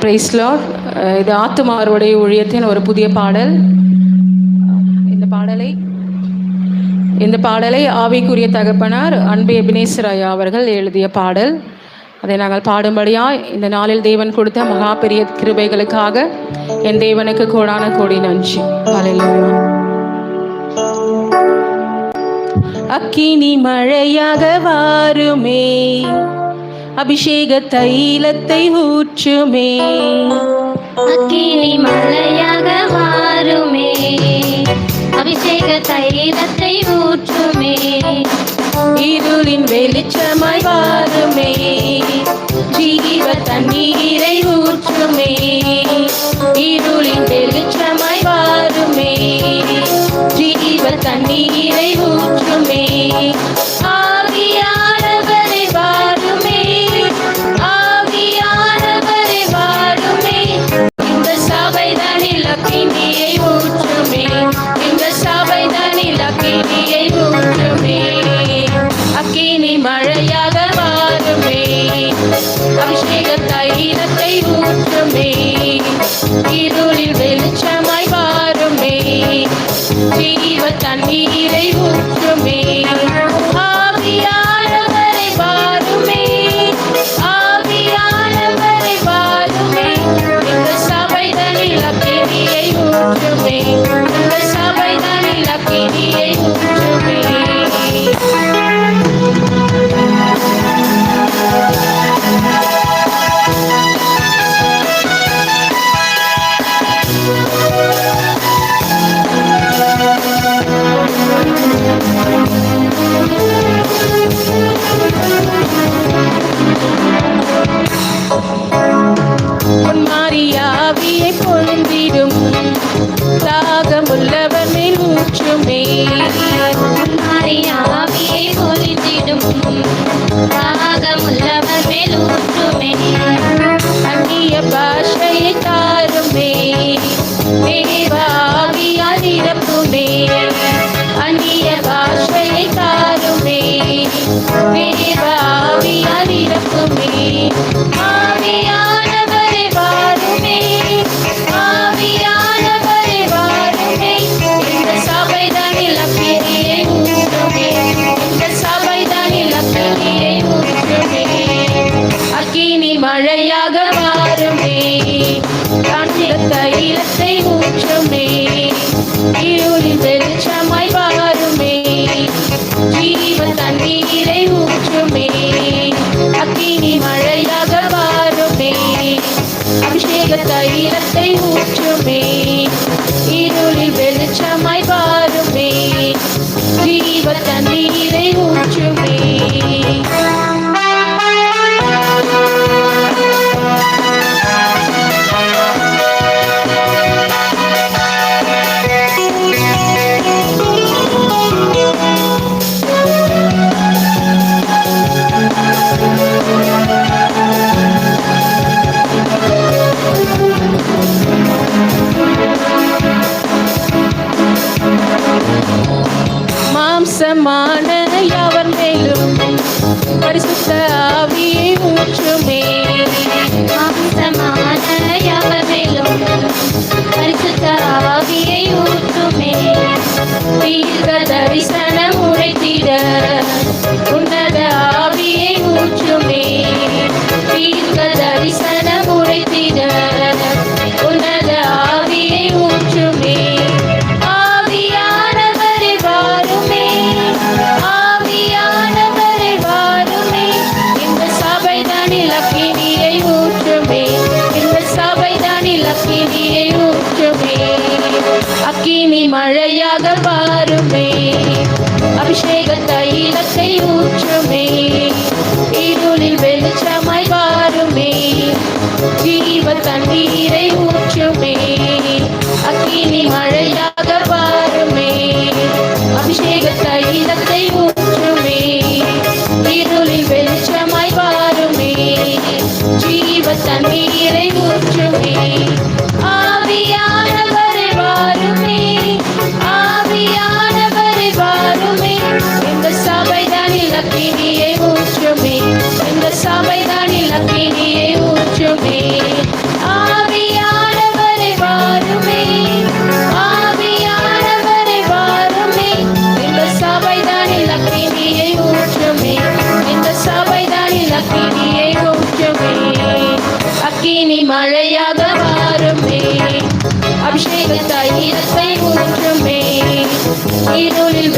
பிரைஸ்லோ இது ஆத்துமாருடைய ஊழியத்தின் ஒரு புதிய பாடல். இந்த பாடலை இந்த பாடலை ஆவிக்குரிய தகப்பனார் அன்பு எபினேஸ்வர் அவர்கள் எழுதிய பாடல். அதை நாங்கள் பாடும்படியாய் இந்த நாளில் தேவன் கொடுத்த மகா பெரிய கிருபைகளுக்காக என் தேவனுக்கு கோடான கோடி நன்றி. ஹalleluya அக்கினி மழையாக வாருமே. அபிஷேக தைலத்தை ஊற்றுமே. அக்கினி மழையாக வாருமே அபிஷேக தைலத்தை ஊற்றுமே. இருளின் வெளிச்சமாய் வாருமே. ஜீவ தண்ணீரை ஊற்றுமே. இருளின் மழையாக வாருமே அபிஷேக தைலத்தை ஊற்றுமே. இருளில் வெளிச்சமாய் வாருமே. ஜீவ தண்ணீரை ஊ பொன்மாரியாவியை பொழுந்திடும் தாகமுள்ளவர் மேல் ஊற்றுமே. ஆவியை பொழிந்திடும் தாகமுள்ளவர் மேல் ஊற்றுமே. அந்நிய பாஷையை தாருமே. தேவாவியால் நிரப்புமே. அந்நிய பாஷையை தாருமே. தைலத்தை ஊற்றுமே. இருளில் வெளிச்சமாய் பாருமே ஜீவ தண்ணீரை ஊற்றுமே. மாம்சமான அவர் மேலும் பரிசுத்த அக்கினி மழையாக வாருமே அபிஷேக தைலத்தை ஊற்றுமே. இருளில் வெளிச்சமாய் வாருமே. ஜீவ தண்ணீரை ஊற்றுமே. அக்கினி மழையாக வாருமே அபிஷேக தைலத்தை ஊற்றுமே. இருளில் வெளிச்சமாய் வாருமே. ஜீவ தண்ணீரை ஊற்றுமே. வீரத்தை ஊற்றுமே இருளில்